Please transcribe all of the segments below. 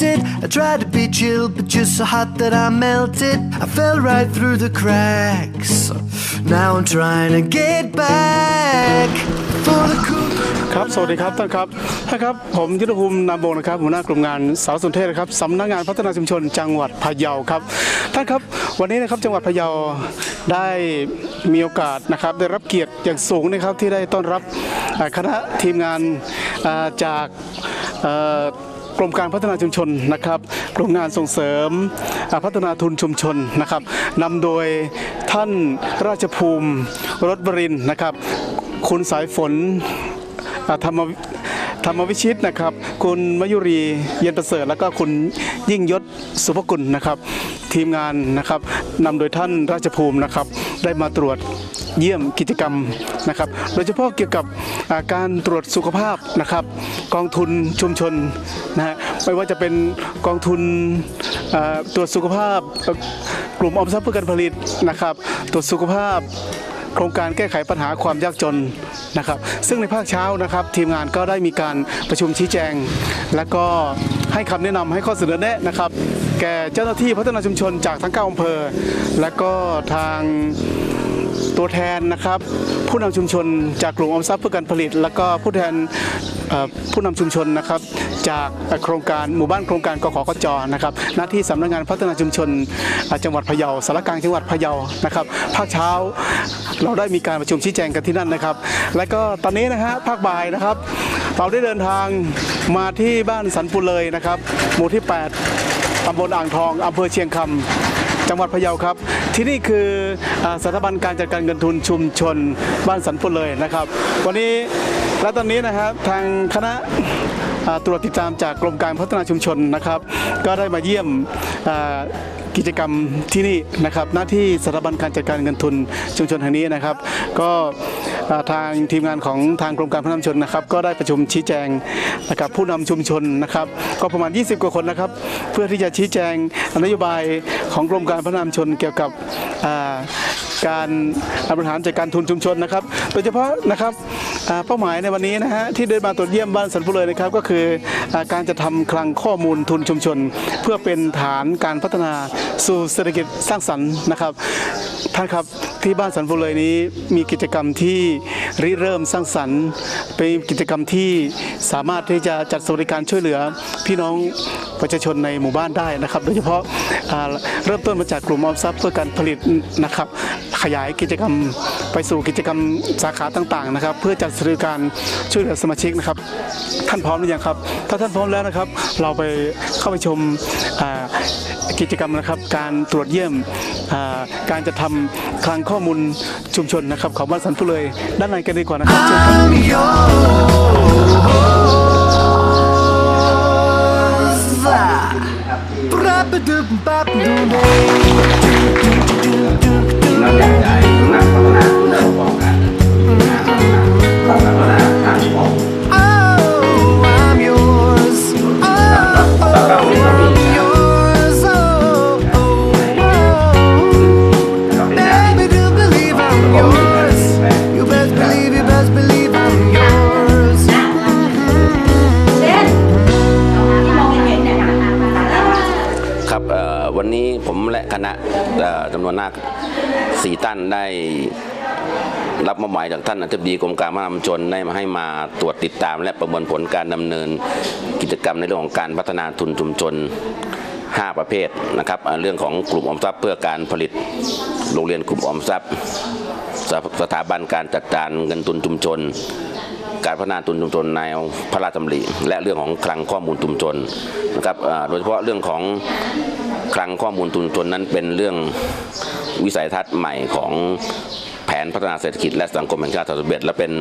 your bed, I felt it. I tried to be chill, but you're so hot that I melted. I fell right through the cracks. Now I'm trying to get back for the cool. ครับสวัสดีครับท่านครับท่านครับผมยุทธภูมินามวงนะครับหัวหน้ากลุ่มงานสาวสนเทศนะครับสำนักงานพัฒนาชุมชนจังหวัดพะเยาครับท่านครับวันนี้นะครับจังหวัดพะเยาได้มีโอกาสนะครับได้รับเกียรติอย่างสูงนะครับที่ได้ต้อนรับคณะทีมงานจาก กรมการพัฒนาชุมชนนะครับกลุ่มงานส่งเสริมพัฒนาทุนชุมชนนะครับนำโดยท่านราชภูมิรถบรินนะครับ คุณสายฝนธรรมธรรมวิชิตนะครับ คุณมยุรีเย็นประเสริฐ แล้วก็คุณยิ่งยศสุภกุลนะครับ ทีมงานนะครับนำโดยท่านราชภูมินะครับ ได้มาตรวจ เยี่ยมกิจกรรมนะครับ โดยเฉพาะเกี่ยวกับาการตรวจสุขภาพนะครับ กองทุนชุมชนนะฮะไม่ว่าจะเป็นกองทุนตรวจสุขภาพกลุ่มออมทรัพย์เพื่อการผลิตนะครับ ตรวจสุขภาพโครงการแก้ไขปัญหาความยากจนนะครับ ซึ่งในภาคเช้านะครับ ทีมงานก็ได้มีการประชุมชี้แจง และก็ให้คำแนะนำให้ข้อเสนอแนะนะครับ แก่เจ้าหน้าที่พัฒนาชุมชนจากทั้งเก้าอำเภอ และก็ทาง ตัวแทนนะครับ ผู้นำชุมชนจากกลุ่มออมทรัพย์เพื่อการผลิต แล้วก็ผู้แทนผู้นำชุมชนนะครับ จากโครงการหมู่บ้านโครงการกขกจนะครับหน้าที่สำนักงานพัฒนาชุมชนจังหวัดพะเยาสารกลางจังหวัดพะเยานะครับภาคเช้าเราได้มีการประชุมชี้แจงกันที่นั่นนะครับ และก็ตอนนี้นะฮะภาคบ่ายนะครับ เราได้เดินทางมาที่บ้านสันปุเลยนะครับ หมู่ที่ 8ตำบลอ่างทองอำเภอเชียงคำจังหวัดพะเยาครับ ที่นี่คือสถาบันการจัดการเงินทุนชุมชนบ้านสันปุเลยนะครับ วันนี้และตอนนี้นะครับทางคณะตรวจติดตามจากกรมการพัฒนาชุมชนนะครับ ก็ได้มาเยี่ยมกิจกรรมที่นี่นะครับ หน้าที่สถาบันการจัดการเงินทุนชุมชนแห่งนี้นะครับ ก็ ทางทีมงานของทางกรมการพัฒนาชุมชนนะครับ ก็ได้ประชุมชี้แจงนะครับผู้นำชุมชนนะครับ ก็ประมาณ 20 กว่าคนนะครับ เพื่อที่จะชี้แจงนโยบายของกรมการพัฒนาชุมชนเกี่ยวกับการบริหารจัดการทุนชุมชนนะครับ โดยเฉพาะนะครับเป้าหมายในวันนี้นะฮะที่เดินมาตรวจเยี่ยมบ้านสันพุเลยนะครับ ก็คือการจะทำคลังข้อมูลทุนชุมชน เพื่อเป็นฐานการพัฒนาสู่เศรษฐกิจสร้างสรรค์นะครับ ท่านครับที่บ้านสันพุเลยนี้มีกิจกรรมที่ริเริ่มสร้างสรรค์ เป็นกิจกรรมที่สามารถที่จะจัดสวัสดิการช่วยเหลือ พี่น้องประชาชนในหมู่บ้านได้นะครับ โดยเฉพาะาเริ่มต้นมาจากกลุ่มออมทรัพย์เพื่อการผลิตนะครับ ขยายกิจกรรมไปสู่กิจกรรมสาขาต่างๆนะครับ เพื่อจัดสวัสดิการช่วยเหลือสมาชิกนะครับ ท่านพร้อมหรือยังครับ ถ้าท่านพร้อมแล้วนะครับ เราไปเข้าไปชมา กิจกรรมนะครับ การตรวจเยี่ยมอ่าการจะทำคลังข้อมูลชุมชนนะครับของบ้านสันพุเลย ด้านในกันดีกว่านะครับ จากท่านอธิบดีกรมการพัฒนาชนได้มาให้มาตรวจติดตาม และประเมินผลการดำเนินกิจกรรมในเรื่องของการพัฒนาทุนชุมชน 5 ประเภทนะครับ เรื่องของกลุ่มออมทรัพย์เพื่อการผลิตโรงเรียนกลุ่มออมทรัพย์สถสถาบันการจัดการเงินทุนชุมชน การพัฒนาทุนชุมชนในพระราชดำริและเรื่องของคลังข้อมูลชุมชนนะครับโดยเฉพาะเรื่องของคลังข้อมูลชุมชนนั้นเป็นเรื่องวิสัยทัศน์ใหม่ของ นพัฒนาเศรษฐกิจและสังคมแห่งชาติ21และเป็น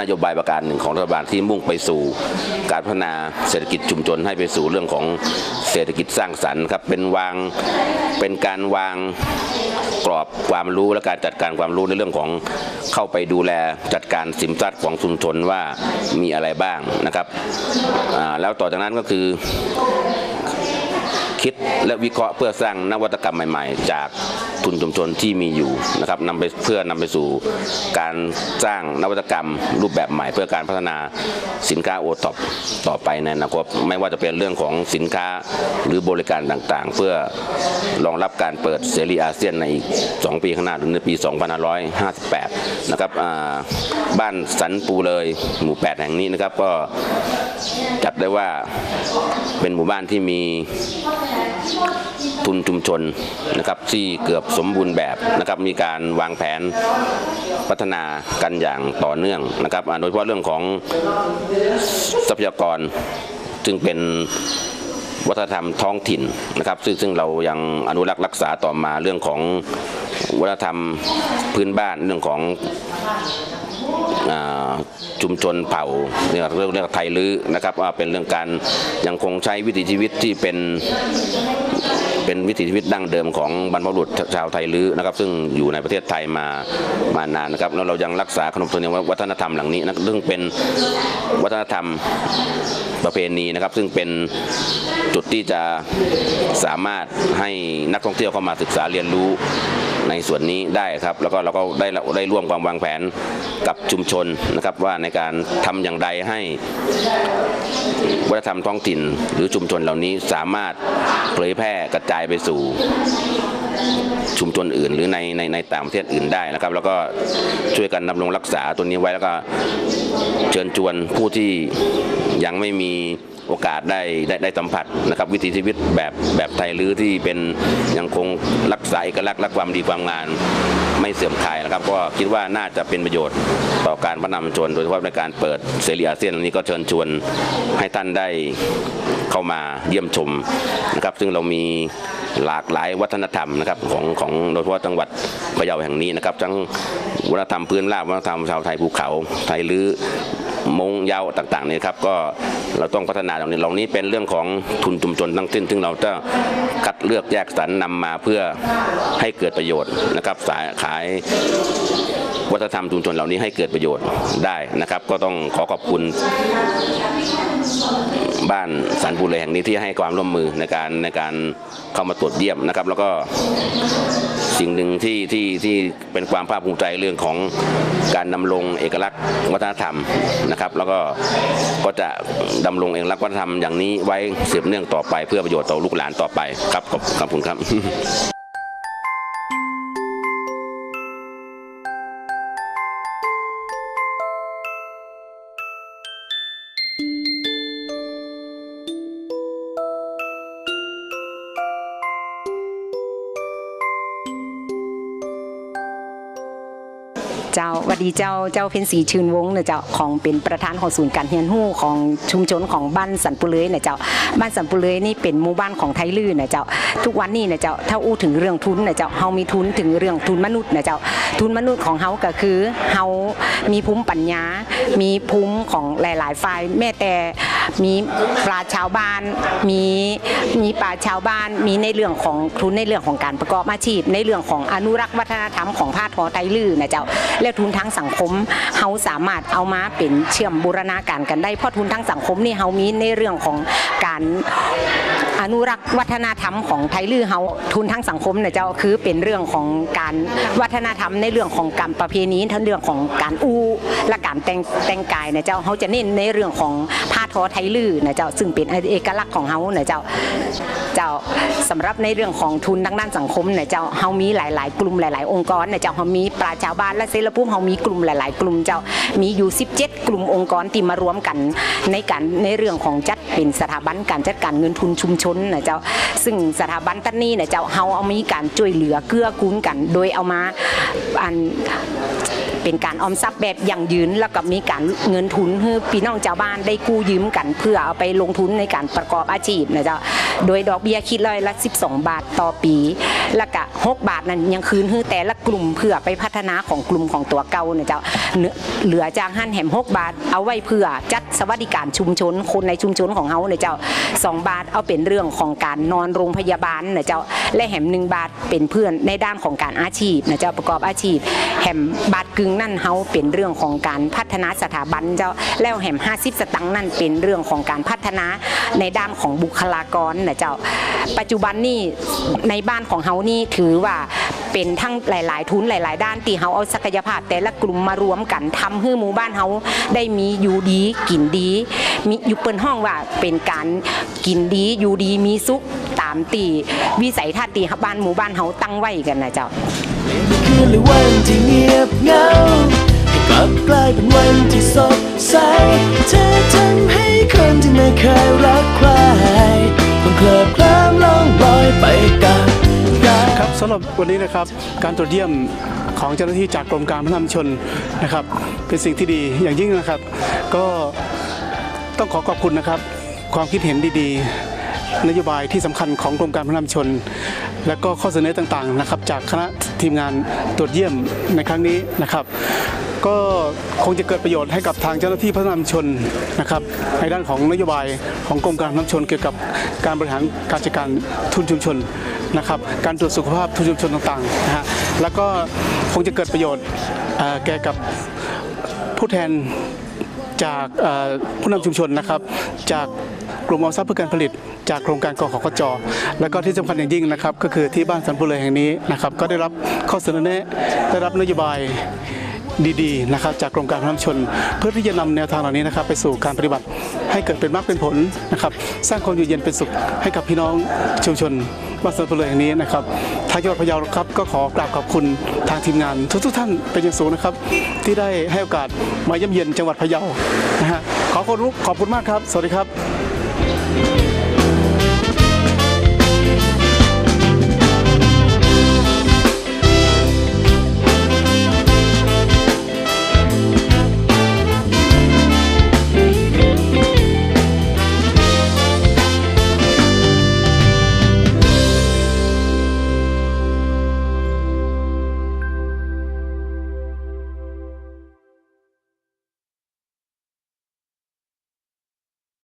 นโยบายประการหนึ่งของรัฐบาลที่มุ่งไปสู่ การพัฒนาเศรษฐกิจชุมชนให้ไปสู่เรื่องของเศรษฐกิจสร้างสรรค์ครับเป็นวางเป็นการวางกรอบความรู้และการจัดการความรู้ในเรื่องของเข้าไปดูแลจัดการสินทรัพย์ของชุมชนว่ามีอะไรบ้างนะครับแล้วต่อจากนั้นก็คือคิด และวิเคราะห์เพื่อสร้างนวัตกรรมใหม่ ๆ จากทุนชุมชนที่มีอยู่นะครับนำไปเพื่อนำไปสู่การสร้างนวัตกรรมรูปแบบใหม่ เพื่อการพัฒนาสินค้าโอท็อปต่อไปในอนาคตไม่ว่าจะเป็นเรื่องของสินค้าหรือบริการต่างๆ เพื่อรองรับการเปิดเสรีอาเซียนในอีก 2 ปีข้างหน้าถึงในปี 2558 นะครับอ่าบ้านสันปูเลยหมู่ 8 แห่งนี้นะครับก็จัดได้ว่าเป็นหมู่บ้านที่มีทุนชุมชนนะครับที่เกือบสมบูรณ์แบบนะครับมีการวางแผนพัฒนากันอย่างต่อเนื่องนะครับโดยเฉพาะเรื่องของทรัพยากรซึ่งเป็นวัฒนธรรมท้องถิ่นนะครับซึ่งซึ่งเรายังอนุรักษ์รักษาต่อมาเรื่องของวัฒนธรรมพื้นบ้านเรื่องของ ชุมชนเผ่าเรื่องเรื่องไทยลื้อนะครับว่าเป็นเรื่องการยังคงใช้วิถีชีวิตที่เป็นเป็นวิถีชีวิตดั้งเดิมของบรรพบุรุษชาวไทยลื้อนะครับ ซึ่งอยู่ในประเทศไทยมามานานนะครับแล้วเรายังรักษาขนบธรรมเนียมวัฒนธรรมหล่านี้นะซึ่งเป็นวัฒนธรรมประเพณีนะครับ ซึ่งเป็นจุดที่จะสามารถให้นักท่องเที่ยวเข้ามาศึกษาเรียนรู้ ในส่วนนี้ได้ครับ แล้วก็เราก็ได้ได้ร่วมความวางแผนกับชุมชนนะครับว่าในการทำอย่างใดให้วัฒนธรรมท้องถิ่น หรือชุมชนเหล่านี้สามารถเผยแพร่กระจายไปสู่ชุมชนอื่นหรือในในในต่างประเทศอื่นได้นะครับ แล้วก็ช่วยกันดำรงรักษาตัวนี้ไว้แล้วก็เชิญชวนผู้ที่ยังไม่มี โอกาสได้ได้ได้สัมผัสนะครับวิถีชีวิตแบบแบบไทยหรือที่เป็นยังคงรักษาเอกลักษณ์และความดีความงานไม่เสื่อมคลายนะครับ ก็คิดว่าน่าจะเป็นประโยชน์ต่อการพัฒนาชนโดยเฉพาะในการเปิดเสรีอาเซียนนนี้ก็เชิญชวนให้ท่านได้เข้ามาเยี่ยมชมนะครับ ซึ่งเรามีหลากหลายวัฒนธรรมนะครับของของโดยเฉพาะจังหวัดพะเยาแห่งนี้นะครับทั้งวัฒนธรรมพื้นราบวัฒนธรรมชาวไทยภูเขาไทยลื้อ มงยาวต่างๆนี่ครับก็เราต้องพัฒนาตรงนี้เหล่านี้เป็นเรื่องของทุนชุมชนทั้งสิ้น ซึ่งเราจะคัดเลือกแยกสรรนำมาเพื่อให้เกิดประโยชน์นะครับสายขายวัฒนธรรมชุมชนเหล่านี้ให้เกิดประโยชน์ได้นะครับ ก็ต้องขอขอบคุณบ้านสันปูเลยแห่งนี้ที่ให้ความร่วมมือในการในการเข้ามาตรวจเยี่ยมนะครับ แล้วก็ สิ่งหนึ่งที่ที่ที่เป็นความภาคภูมิใจเรื่องของการดำรงเอกลักษณ์วัฒนธรรมนะครับ แล้วก็ก็จะดำรงเอกลักษณ์วัฒนธรรมอย่างนี้ไว้สืบเนื่องต่อไปเพื่อประโยชน์ต่อลูกหลานต่อไปครับขอบขอบคุณครับ เจ้าวัดดีเจ้าเจ้าเพ็ญศรีชื่นวงศ์นะเจ้าของเป็นประธานของศูนย์การเรียนรู้ของชุมชนของบ้านสันปุเลยนะเจ้าบ้านสันปุเลยนี่เป็นหมู่บ้านของไทยลื่นนะเจ้าทุกวันนี้นะเจ้าถ้าอู้ถึงเรื่องทุนนะเจ้าเฮามีทุนถึงเรื่องทุนมนุษย์นะเจ้าทุนมนุษย์ของเฮาก็คือเฮามีภูมิปัญญา มีภูมิของหลาย ๆ ฝ่ายแม้แต่มีปราชาวบ้านมีมีปราชญ์ชาวบ้าน มีในเรื่องของทุนในเรื่องของการประกอบอาชีพ ในเรื่องของอนุรักษ์วัฒนธรรมของผ้าทอไทยลื่นนะเจ้าและทุนทางสังคมเฮาสามารถเอามาเป็นเชื่อมบูรณาการกันได้เพราะทุนทางสังคมนี่เฮามีในเรื่องของการ อนุรักษ์วัฒนธรรมของไทยลื้อเฮาทุนทางสังคมเนี่ยเจ้าคือเป็นเรื่องของการวัฒนธรรมในเรื่องของการประเพณีทั้งเรื่องของการอู้และการแต่งแต่งกายเนี่ยเจ้าเฮาจะเน้นในเรื่องของผ้าทอไทยลื้อนะเจ้าซึ่งเป็นเอกลักษณ์ของเฮาเนี่ยเจ้าเจ้าสำหรับในเรื่องของทุนทางด้านสังคมเนี่ยเจ้าเฮามีหลาย ๆ กลุ่มหลาย ๆ องค์กรเนี่ยเจ้าเฮามีปราชาวบ้านและเซลปุ่มเฮามีกลุ่มหลาย ๆ กลุ่มเจ้ามีอยู่ 17 กลุ่มองค์กรที่มารวมกันในการในเรื่องของจัด เป็นสถาบันการจัดการเงินทุนชุมชนนะเจ้า ซึ่งสถาบันตั้นนี้นะเจ้าเฮาเอามีการช่วยเหลือเกื้อกูลกัน โดยเอามาอัน เป็นการออมทรัพย์แบบยั่งยืน แล้วก็มีการเงินทุนให้พี่น้องชาวบ้านได้กู้ยืมกันเพื่อเอาไปลงทุนในการประกอบอาชีพนะเจ้าโดยดอกเบี้ยคิดร้อยละ 12 บาทต่อปี แล้วก็6บาทนั้นยังคืนให้แต่ละกลุ่มเพื่อไปพัฒนาของกลุ่มของตัวเก่านะเจ้าเหลือจากหั่นแหม6บาท เอาไว้เพื่อจัดสวัสดิการชุมชน คนในชุมชนของเฮาเนี่ยเจ้า2บาทเอาเป็นเรื่องของการนอนโรงพยาบาลนะเจ้าและแหม1บาทเป็นเพื่อนในด้านของการอาชีพนะเจ้าประกอบอาชีพ แหมบาทกึ่งนั่นเฮาเป็นเรื่องของการพัฒนาสถาบันเจ้าแล้วแหม50 สตังค์นั่นเป็นเรื่องของการพัฒนาในด้านของบุคลากรนะเจ้า ปัจจุบันนี่ในบ้านของเฮานี่ถือว่าเป็นทั้งหลาย ๆ ทุนหลาย ๆ ด้านที่เฮาเอาศักยภาพ แต่ละกลุ่มมารวมกันทำให้หมู่บ้านเฮาได้มีอยู่ดีกินดี มีอยู่เปิ้นห้องว่าเป็นการกินดีอยู่ดีมีสุขตามตีวิสัยทัศน์ตีบ้านหมู่บ้านเฮาตั้งไว้กันนะเจ้า คืนหรือวันที่เงียบเหงาให้กลับกลายเป็นวันที่สดใสเธอทำให้คนที่ไม่เคยรักใครต้องเคลิบเคลิ้มลองลอยไปกับกาครับสำหรับวันนี้นะครับการตรวจเยี่ยมของเจ้าหน้าที่จากกรมการพัฒนาชุมชนนะครับ เป็นสิ่งที่ดีอย่างยิ่งนะครับ ก็ต้องขอขอบคุณนะครับ ความคิดเห็นดีๆ นโยบายที่สำคัญของกรมการพัฒนาชุมชน และก็ข้อเสนอต่างๆนะครับ จากคณะทีมงานตรวจเยี่ยมในครั้งนี้นะครับ ก็คงจะเกิดประโยชน์ให้กับทางเจ้าหน้าที่พัฒนาชุมชนนะครับในด้านของนโยบายของกรมการพัฒนาชุมชน เกี่ยวกับการบริหารการจัดการทุนชุมชนนะครับ การตรวจสุขภาพทุนชุมชนต่างๆนะฮะแล้วก็คงจะเกิดประโยชน์เอ่อแก่กับผู้แทนจากผู้นำชุมชนนะครับ จากกลุ่มออมทรัพย์เพื่อการผลิต จากโครงการกขกจและก็ที่สำคัญอย่างยิ่งนะครับ ก็คือที่บ้านสันปุเลยแห่งนี้นะครับ ก็ได้รับข้อเสนอแนะได้รับนโยบายดีๆนะครับจากกรมการพัฒนาชน เพื่อที่จะนำแนวทางเหล่านี้นะครับ ไปสู่การปฏิบัติให้เกิดเป็นมากเป็นผลนะครับ สร้างความอยู่เย็นเป็นสุขให้กับพี่น้องชุมชนบ้านสันปุเลยแห่งนี้นะครับทางจังหวัดพะเยาครับก็ขอกราบขอบคุณทางทีมงาน ทุกๆท่านเป็นอย่างสูงนะครับ ที่ได้ให้โอกาสมาเยี่ยมเยียนจังหวัดพะเยานะฮะขอขอบคุณขอบคุณมากครับ สวัสดีครับ